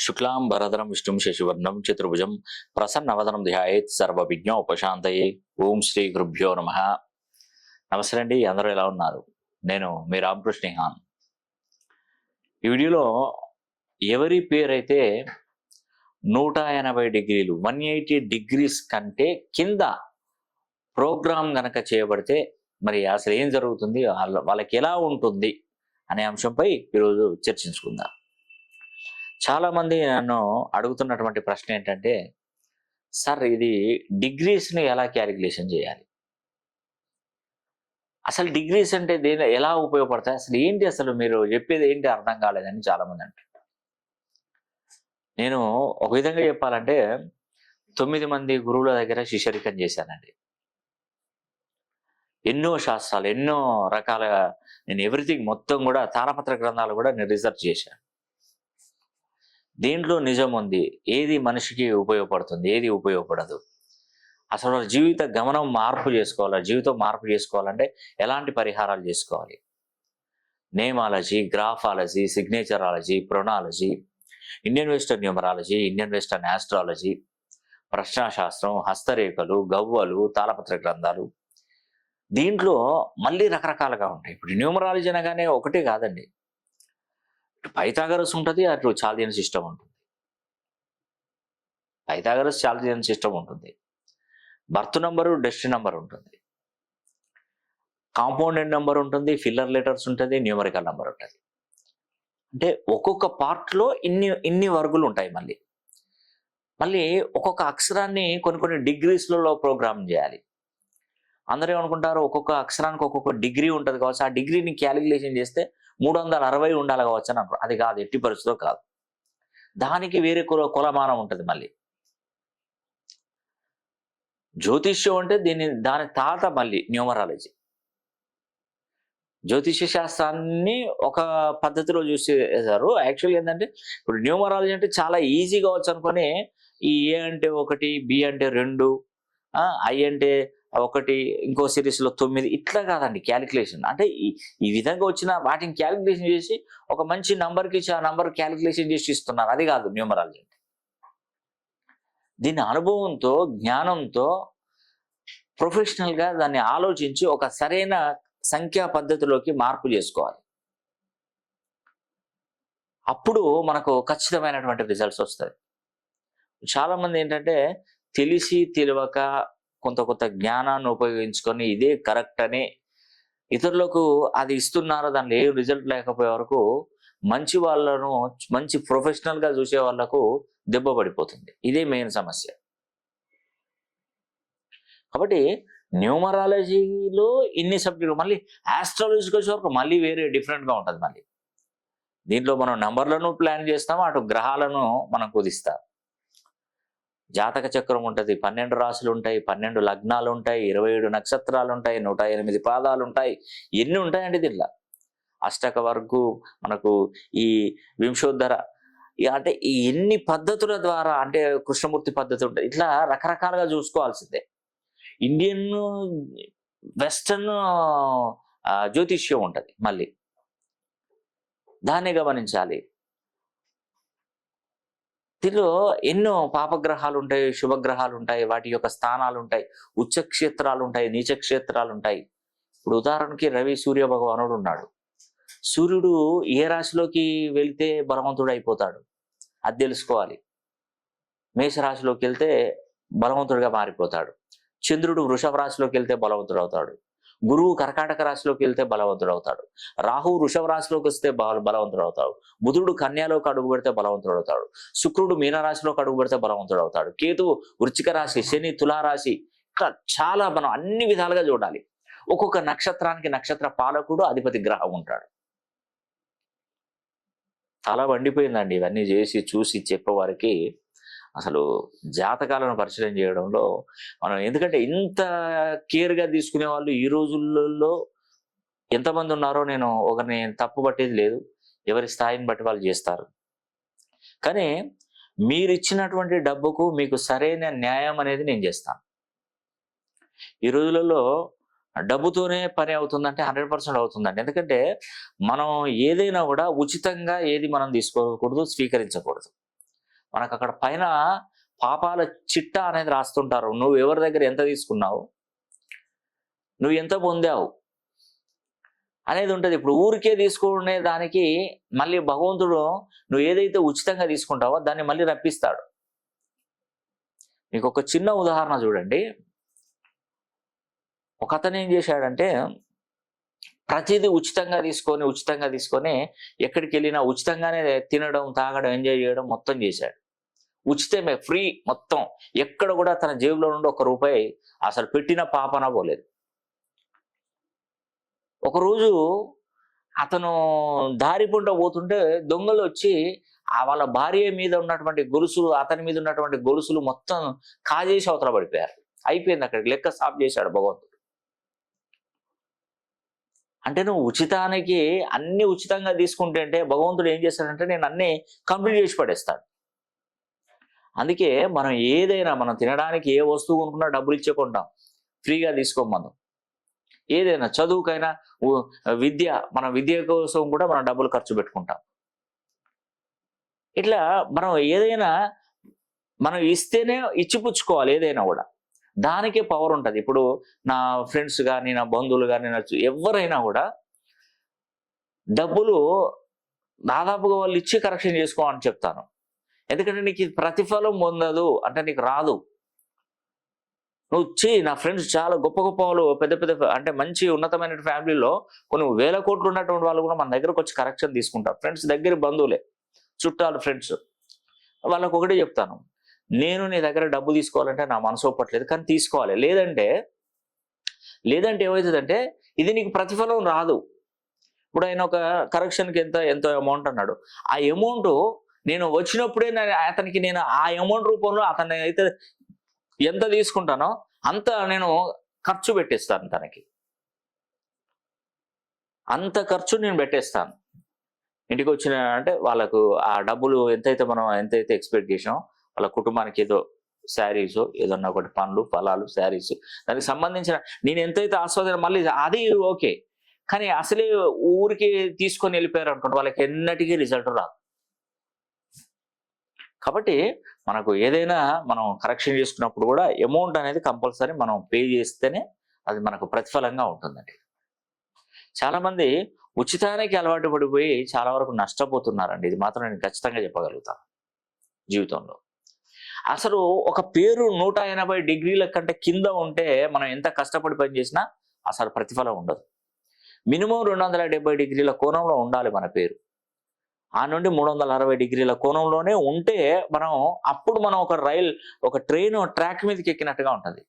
శుక్లాం భరధరం విష్ణుం శశివర్ణం చతుర్భుజం ప్రసన్నవదనం ధ్యాయేత్ సర్వ విజ్ఞ ఉపశాంతయే. ఓం శ్రీ గురుభ్యో నమ. నమస్తే అండి అందరూ ఎలా ఉన్నారు? నేను మీ రామకృష్ణిహాన్ ఈ వీడియోలో ఎవరి పేరైతే నూట ఎనభై డిగ్రీలు వన్ ఎయిటీ డిగ్రీస్ కంటే కింద ప్రోగ్రామ్ గనక చేయబడితే మరి అసలు ఏం జరుగుతుంది? వాళ్ళ- వాళ్ళకి ఎలా ఉంటుంది? అనే అంశంపై ఈరోజు చర్చించుకుందాం. చాలా మంది నన్ను అడుగుతున్నటువంటి ప్రశ్న ఏంటంటే సార్ ఇది డిగ్రీస్ని ఎలా క్యాలిక్యులేషన్ చేయాలి? అసలు డిగ్రీస్ అంటే దేని ఎలా ఉపయోగపడతాయి? అసలు ఏంటి అసలు మీరు చెప్పేది ఏంటి అర్థం కాలేదని చాలా మంది అంటారు. నేను ఒక విధంగా చెప్పాలంటే తొమ్మిది మంది గురువుల దగ్గర శిష్యరికం చేశానండి. ఎన్నో శాస్త్రాలు ఎన్నో రకాల నేను ఎవ్రీథింగ్ మొత్తం కూడా తారపత్ర గ్రంథాలు కూడా నేను రీసెర్చ్ చేశాను. దీంట్లో నిజం ఉంది. ఏది మనిషికి ఉపయోగపడుతుంది ఏది ఉపయోగపడదు. అసలు జీవిత గమనం మార్పు చేసుకోవాలి? జీవితం మార్పు చేసుకోవాలంటే ఎలాంటి పరిహారాలు చేసుకోవాలి? Nameology graphology signatureology pronology Indian western numerology Indian western astrology ప్రశ్నాశాస్త్రం హస్తరేఖలు గవ్వలు తాళపత్ర గ్రంథాలు. దీంట్లో మళ్ళీ రకరకాలుగా ఉంటాయి. ఇప్పుడు న్యూమరాలజీ అనగానే ఒకటే కాదండి. పైథాగరస్ ఉంటుంది అటు చాలియన్ సిస్టమ్ ఉంటుంది. పైథాగరస్ చాలియన్ సిస్టమ్ ఉంటుంది. బర్త్ నెంబరు డెస్టిన్ నెంబర్ ఉంటుంది. కాంపౌండెంట్ నెంబర్ ఉంటుంది ఫిల్లర్ లెటర్స్ ఉంటుంది న్యూమరికల్ నెంబర్ ఉంటుంది. అంటే ఒక్కొక్క పార్ట్లో ఇన్ని ఇన్ని వర్గులు ఉంటాయి మళ్ళీ. మళ్ళీ ఒక్కొక్క అక్షరాన్ని కొన్ని కొన్ని డిగ్రీస్లలో ప్రోగ్రామ్ చేయాలి. అందరూ ఏమనుకుంటారు ఒక్కొక్క అక్షరానికి ఒక్కొక్క డిగ్రీ ఉంటుంది కావచ్చు. ఆ డిగ్రీని క్యాలిక్యులేషన్ చేస్తే మూడు వందల అరవై ఉండాలి కావచ్చు అని అనుకో అది కాదు ఎట్టి పరిస్థితిలో కాదు. దానికి వేరే కుల కులమానం ఉంటుంది మళ్ళీ. జ్యోతిష్యం అంటే దీని దాని తాత మళ్ళీ న్యూమరాలజీ. జ్యోతిష్య శాస్త్రాన్ని ఒక పద్ధతిలో చూసేసారు యాక్చువల్ ఏంటంటే ఇప్పుడు న్యూమరాలజీ అంటే చాలా ఈజీగా వచ్చు అనుకుని ఈ ఏ అంటే ఒకటి బి అంటే రెండు ఐ అంటే ఒకటి ఇంకో సిరీస్లో తొమ్మిది ఇట్లా కాదండి క్యాలిక్యులేషన్. అంటే ఈ విధంగా వచ్చిన వాటిని క్యాలిక్యులేషన్ చేసి ఒక మంచి నంబర్కి ఇచ్చి ఆ నంబర్ క్యాలిక్యులేషన్ చేసి ఇస్తున్నారు. అది కాదు న్యూమరాలజీ. అంటే దీని అనుభవంతో జ్ఞానంతో ప్రొఫెషనల్గా దాన్ని ఆలోచించి ఒక సరైన సంఖ్యా పద్ధతిలోకి మార్పు చేసుకోవాలి. అప్పుడు మనకు ఖచ్చితమైనటువంటి రిజల్ట్స్ వస్తాయి. చాలా మంది ఏంటంటే తెలిసి తెలియక కొంత కొంత జ్ఞానాన్ని ఉపయోగించుకొని ఇదే కరెక్ట్ అని ఇతరులకు అది ఇస్తున్నారో దానిలో ఏ రిజల్ట్ లేకపోయే వరకు మంచి వాళ్ళను మంచి ప్రొఫెషనల్గా చూసే వాళ్ళకు దెబ్బ పడిపోతుంది. ఇదే మెయిన్ సమస్య. కాబట్టి న్యూమరాలజీలో ఇన్ని సబ్జెక్టులు మళ్ళీ ఆస్ట్రాలజీకి వచ్చే వరకు మళ్ళీ వేరే డిఫరెంట్గా గా ఉంటుంది మళ్ళీ. దీంట్లో మనం నంబర్లను ప్లాన్ చేస్తాం అటు గ్రహాలను మనం కుదిస్తాం. జాతక చక్రం ఉంటుంది. పన్నెండు రాశులు ఉంటాయి పన్నెండు లగ్నాలు ఉంటాయి ఇరవై ఏడు నక్షత్రాలు ఉంటాయి నూట ఎనిమిది పాదాలు ఉంటాయి. ఎన్ని ఉంటాయండి దీనిలో? అష్టక వరకు మనకు ఈ వింశోద్ధర అంటే ఈ ఎన్ని పద్ధతుల ద్వారా అంటే కృష్ణమూర్తి పద్ధతి ఉంటుంది. ఇట్లా రకరకాలుగా చూసుకోవాల్సిందే. ఇండియన్ వెస్టర్న్ జ్యోతిష్యం ఉంటుంది మళ్ళీ. దాన్ని గమనించాలి. దీనిలో ఎన్నో పాపగ్రహాలు ఉంటాయి శుభగ్రహాలు ఉంటాయి వాటి యొక్క స్థానాలు ఉంటాయి ఉచ్చక్షేత్రాలు ఉంటాయి నీచక్షేత్రాలు ఉంటాయి ఇప్పుడు ఉదాహరణకి రవి సూర్య భగవానుడు ఉన్నాడు సూర్యుడు ఏ రాశిలోకి వెళ్తే బలవంతుడు అయిపోతాడు అది తెలుసుకోవాలి. మేషరాశిలోకి వెళ్తే బలవంతుడిగా మారిపోతాడు. చంద్రుడు వృషభ రాశిలోకి వెళ్తే బలవంతుడు అవుతాడు గురువు కర్కాటక రాశిలోకి వెళ్తే బలవంతుడు అవుతాడు రాహు వృషభ రాశిలోకి వస్తే బలవంతుడు అవుతాడు బుధుడు కన్యాలోకి అడుగు పెడితే బలవంతుడు అవుతాడు శుక్రుడు మీనరాశిలోకి అడుగు పెడితే బలవంతుడు అవుతాడు కేతువు వృచ్చిక రాశి శని తులారాశి ఇట్లా చాలా మనం అన్ని విధాలుగా చూడాలి. ఒక్కొక్క నక్షత్రానికి నక్షత్ర పాలకుడు అధిపతి గ్రహం ఉంటాడు. తల వండిపోయిందండి ఇవన్నీ చేసి చూసి చెప్పేవారికి అసలు జాతకాలను పరిశీలన చేయడంలో మనం ఎందుకంటే ఇంత కేర్గా తీసుకునే వాళ్ళు ఈ రోజులలో ఎంతమంది ఉన్నారో నేను ఒకరిని తప్పు పట్టేది లేదు. ఎవరి స్థాయిని బట్టి వాళ్ళు చేస్తారు. కానీ మీరు ఇచ్చినటువంటి డబ్బుకు మీకు సరైన న్యాయం అనేది నేను చేస్తాను. ఈ రోజులలో డబ్బుతోనే పని అవుతుందంటే హండ్రెడ్ పర్సెంట్ అవుతుందండి. ఎందుకంటే మనం ఏదైనా కూడా ఉచితంగా ఏది మనం తీసుకోకూడదు స్వీకరించకూడదు. మనకు అక్కడ పైన పాపాల చిట్టా అనేది రాస్తుంటారు. నువ్వు ఎవరి దగ్గర ఎంత తీసుకున్నావు? నువ్వు ఎంత పొందావు? అనేది ఉంటుంది. ఇప్పుడు ఊరికే తీసుకునే దానికి మళ్ళీ భగవంతుడు నువ్వు ఏదైతే ఉచితంగా తీసుకుంటావో దాన్ని మళ్ళీ రప్పిస్తాడు. మీకు ఒక చిన్న ఉదాహరణ చూడండి. ఒక అతను ఏం చేశాడంటే ప్రతిదీ ఉచితంగా తీసుకొని ఉచితంగా తీసుకొని ఎక్కడికి వెళ్ళినా ఉచితంగానే తినడం తాగడం ఎంజాయ్ చేయడం మొత్తం చేశాడు. ఉచితమే ఫ్రీ మొత్తం. ఎక్కడ కూడా తన జేబులో నుండి ఒక రూపాయి అసలు పెట్టిన పాపన పోలేదు. ఒకరోజు అతను దారి పుంట పోతుంటే దొంగలు వచ్చి ఆ వాళ్ళ భార్య మీద ఉన్నటువంటి గొలుసులు అతని మీద ఉన్నటువంటి గొలుసులు మొత్తం కాజేసి అవతల పడిపోయారు. అయిపోయింది అక్కడికి. లెక్క సాఫ్ చేశాడు భగవంతుడు. అంటే నువ్వు ఉచితానికి అన్ని ఉచితంగా తీసుకుంటే అంటే భగవంతుడు ఏం చేస్తాడంటే నేను అన్ని కంప్లీట్ చేసి పడేస్తాడు. అందుకే మనం ఏదైనా మనం తినడానికి ఏ వస్తువు కొనుక్కున్నా డబ్బులు ఇచ్చేకుంటాం ఫ్రీగా తీసుకోం మనం. ఏదైనా చదువుకైనా విద్య మన విద్య కోసం కూడా మనం డబ్బులు ఖర్చు పెట్టుకుంటాం. ఇట్లా మనం ఏదైనా మనం ఇస్తేనే ఇచ్చిపుచ్చుకోవాలి ఏదైనా కూడా. దానికే పవర్ ఉంటుంది. ఇప్పుడు నా ఫ్రెండ్స్ కానీ నా బంధువులు కానీ నా ఎవరైనా కూడా డబ్బులు దాదాపుగా వాళ్ళు ఇచ్చి కరెక్షన్ చేసుకోమని చెప్తాను. ఎందుకంటే నీకు ఇది ప్రతిఫలం పొందదు అంటే నీకు రాదు. నువ్వు వచ్చి నా ఫ్రెండ్స్ చాలా గొప్ప గొప్ప వాళ్ళు పెద్ద పెద్ద అంటే మంచి ఉన్నతమైన ఫ్యామిలీలో కొన్ని వేల కోట్లు ఉన్నటువంటి వాళ్ళు కూడా మన దగ్గరకు వచ్చి కరెక్షన్ తీసుకుంటారు. ఫ్రెండ్స్ దగ్గర బంధువులే చుట్టాలు ఫ్రెండ్స్ వాళ్ళకు ఒకటే చెప్తాను. నేను నీ దగ్గర డబ్బు తీసుకోవాలంటే నా మనసు ఒప్పట్లేదు కానీ తీసుకోవాలి. లేదంటే లేదంటే ఏమవుతుందంటే ఇది నీకు ప్రతిఫలం రాదు. ఇప్పుడు ఆయన ఒక కరెక్షన్కి ఎంత ఎంతో అమౌంట్ అన్నాడు. ఆ అమౌంట్ నేను వచ్చినప్పుడే అతనికి నేను ఆ అమౌంట్ రూపంలో అతను అయితే ఎంత తీసుకుంటానో అంత నేను ఖర్చు పెట్టేస్తాను తనకి. అంత ఖర్చు నేను పెట్టేస్తాను. ఇంటికి వచ్చిన అంటే వాళ్ళకు ఆ డబ్బులు ఎంతైతే మనం ఎంతైతే ఎక్స్పెక్ట్ చేసామో వాళ్ళ కుటుంబానికి ఏదో శారీస్ ఏదన్నా ఒకటి పండ్లు ఫలాలు శారీస్. దానికి సంబంధించిన నేను ఎంతైతే ఆస్వాదన మళ్ళీ అది ఓకే. కానీ అసలే ఊరికి తీసుకొని వెళ్ళిపోయారు అనుకోండి వాళ్ళకి ఎన్నటికీ రిజల్ట్ రాదు. కాబట్టి మనకు ఏదైనా మనం కరెక్షన్ చేసుకున్నప్పుడు కూడా అమౌంట్ అనేది కంపల్సరీ మనం పే చేస్తేనే అది మనకు ప్రతిఫలంగా ఉంటుందండి. చాలామంది ఉచితానికి అలవాటు పడిపోయి చాలా వరకు నష్టపోతున్నారండి. ఇది మాత్రం నేను ఖచ్చితంగా చెప్పగలుగుతాను జీవితంలో. అసలు ఒక పేరు నూట ఎనభై డిగ్రీల కంటే కింద ఉంటే మనం ఎంత కష్టపడి పని చేసినా అసలు ప్రతిఫలం ఉండదు. మినిమం రెండు వందల డెబ్బై డిగ్రీల కోణంలో ఉండాలి మన పేరు. ఆ నుండి మూడు వందల అరవై డిగ్రీల కోణంలోనే ఉంటే మనం అప్పుడు మనం ఒక రైల్ ఒక ట్రైన్ ట్రాక్ మీదకి ఎక్కినట్టుగా ఉంటుంది.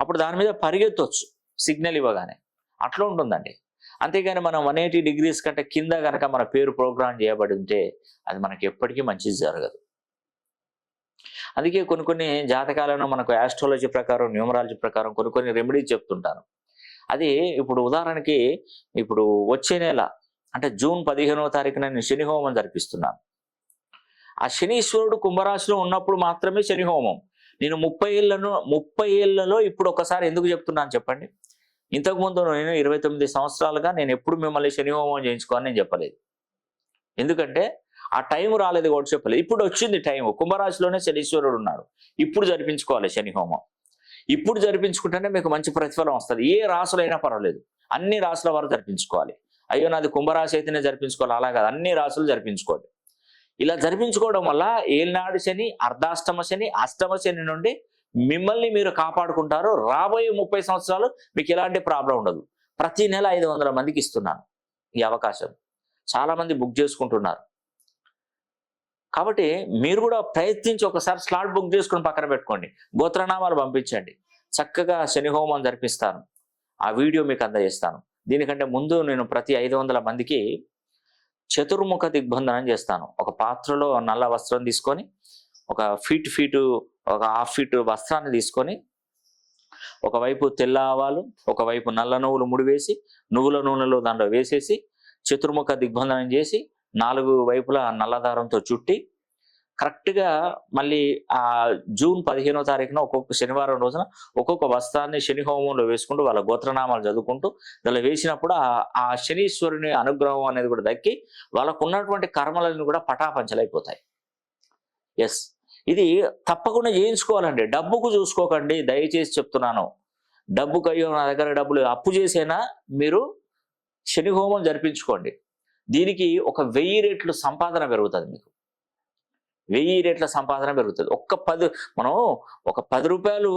అప్పుడు దాని మీద పరిగెత్తవచ్చు సిగ్నల్ ఇవ్వగానే. అట్లా ఉంటుందండి. అంతేగాని మనం వన్ ఎయిటీ డిగ్రీస్ కంటే కింద కనుక మన పేరు ప్రోగ్రామ్ చేయబడి ఉంటే అది మనకి ఎప్పటికీ మంచిది జరగదు. అందుకే కొన్ని కొన్ని జాతకాలను మనకు యాస్ట్రాలజీ ప్రకారం న్యూమరాలజీ ప్రకారం కొన్ని కొన్ని రెమెడీస్ చెప్తుంటాను. అది ఇప్పుడు ఉదాహరణకి ఇప్పుడు వచ్చే నెల అంటే జూన్ పదిహేనవ తారీఖున నేను శని హోమం జరిపిస్తున్నాను. ఆ శనీశ్వరుడు కుంభరాశిలో ఉన్నప్పుడు మాత్రమే శని హోమం. నేను ముప్పై ఏళ్ళను ముప్పై ఏళ్ళలో ఇప్పుడు ఒకసారి ఎందుకు చెప్తున్నాను చెప్పండి? ఇంతకుముందు నేను ఇరవై తొమ్మిది సంవత్సరాలుగా నేను ఎప్పుడు మిమ్మల్ని శని హోమం చేయించుకోని నేను చెప్పలేదు. ఎందుకంటే ఆ టైం రాలేదు కూడా చెప్పలేదు. ఇప్పుడు వచ్చింది టైం. కుంభరాశిలోనే శనీశ్వరుడు ఉన్నాడు. ఇప్పుడు జరిపించుకోవాలి శని హోమం. ఇప్పుడు జరిపించుకుంటేనే మీకు మంచి ప్రతిఫలం వస్తుంది. ఏ రాసులైనా పర్వాలేదు. అన్ని రాసుల వారు జరిపించుకోవాలి. అయ్యో నాది కుంభరాశి అయితేనే జరిపించుకోవాలి. అలా కాదు. అన్ని రాసులు జరిపించుకోండి ఇలా జరిపించుకోవడం వల్ల ఏలినాడు శని అర్ధాష్టమ శని అష్టమ శని నుండి మిమ్మల్ని మీరు కాపాడుకుంటారు. రాబోయే ముప్పై సంవత్సరాలు మీకు ఎలాంటి ప్రాబ్లం ఉండదు. ప్రతి నెల ఐదు వందల మందికి ఇస్తున్నాను ఈ అవకాశం. చాలా మంది బుక్ చేసుకుంటున్నారు. కాబట్టి మీరు కూడా ప్రయత్నించి ఒకసారి స్లాట్ బుక్ చేసుకుని పక్కన పెట్టుకోండి. గోత్రనామాలు పంపించండి. చక్కగా శని హోమం జరిపిస్తాను. ఆ వీడియో మీకు అందజేస్తాను. దీనికంటే ముందు నేను ప్రతి ఐదు వందల మందికి చతుర్ముఖ దిగ్బంధనం చేస్తాను. ఒక పాత్రలో నల్ల వస్త్రం తీసుకొని ఒక ఫీట్ ఫీటు ఒక హాఫ్ ఫీట్ వస్త్రాన్ని తీసుకొని ఒకవైపు తెల్ల ఆవాలు ఒకవైపు నల్ల నువ్వులు ముడివేసి నువ్వుల నూనెలో దాంట్లో వేసేసి చతుర్ముఖ దిగ్బంధనం చేసి నాలుగు వైపులా నల్లదారంతో చుట్టి కరెక్ట్గా మళ్ళీ ఆ జూన్ పదిహేనో తారీఖున ఒక్కొక్క శనివారం రోజున ఒక్కొక్క వస్త్రాన్ని శని హోమంలో వేసుకుంటూ వాళ్ళ గోత్రనామాలు చదువుకుంటూ దానిలో వేసినప్పుడు ఆ శనీశ్వరుని అనుగ్రహం అనేది కూడా దక్కి వాళ్ళకు ఉన్నటువంటి కర్మలను కూడా పటాపంచలైపోతాయి. ఎస్ ఇది తప్పకుండా చేయించుకోవాలండి. డబ్బుకు చూసుకోకండి. దయచేసి చెప్తున్నాను. డబ్బుకు అయ్యో నా దగ్గర డబ్బులు అప్పు చేసైనా మీరు శని హోమం జరిపించుకోండి. దీనికి ఒక వెయ్యి రెట్లు సంపాదన పెరుగుతుంది మీకు. వెయ్యి రెట్ల సంపాదన పెరుగుతుంది. ఒక్క పది మనం ఒక పది రూపాయలు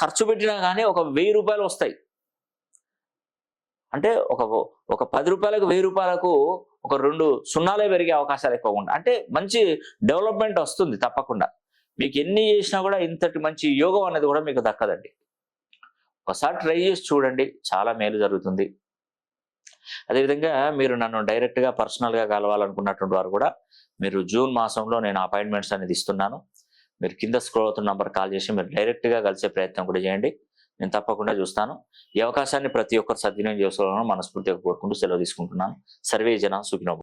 ఖర్చు పెట్టినా కానీ ఒక వెయ్యి రూపాయలు వస్తాయి. అంటే ఒక ఒక పది రూపాయలకు వెయ్యి రూపాయలకు ఒక రెండు సున్నాలే పెరిగే అవకాశాలు ఎక్కువగా ఉంటాయి అంటే మంచి డెవలప్మెంట్ వస్తుంది తప్పకుండా. మీకు ఎన్ని చేసినా కూడా ఇంతటి మంచి యోగం అనేది కూడా మీకు దక్కదండి. ఒకసారి ట్రై చేసి చూడండి. చాలా మేలు జరుగుతుంది. అదేవిధంగా మీరు నన్ను డైరెక్ట్గా పర్సనల్గా కలవాలనుకున్నటువంటి వారు కూడా మీరు జూన్ మాసంలో నేను అపాయింట్మెంట్స్ అనేది ఇస్తున్నాను. మీరు కింద స్క్రోల్ అవుతున్న నంబర్ కాల్ చేసి మీరు డైరెక్ట్గా కలిసే ప్రయత్నం కూడా చేయండి. నేను తప్పకుండా చూస్తాను. ఈ అవకాశాన్ని ప్రతి ఒక్కరు సద్వినియోగం చేసుకోవాలని మనస్ఫూర్తిగా కోరుకుంటూ సెలవు తీసుకుంటున్నాను. సర్వే జన సుఖినో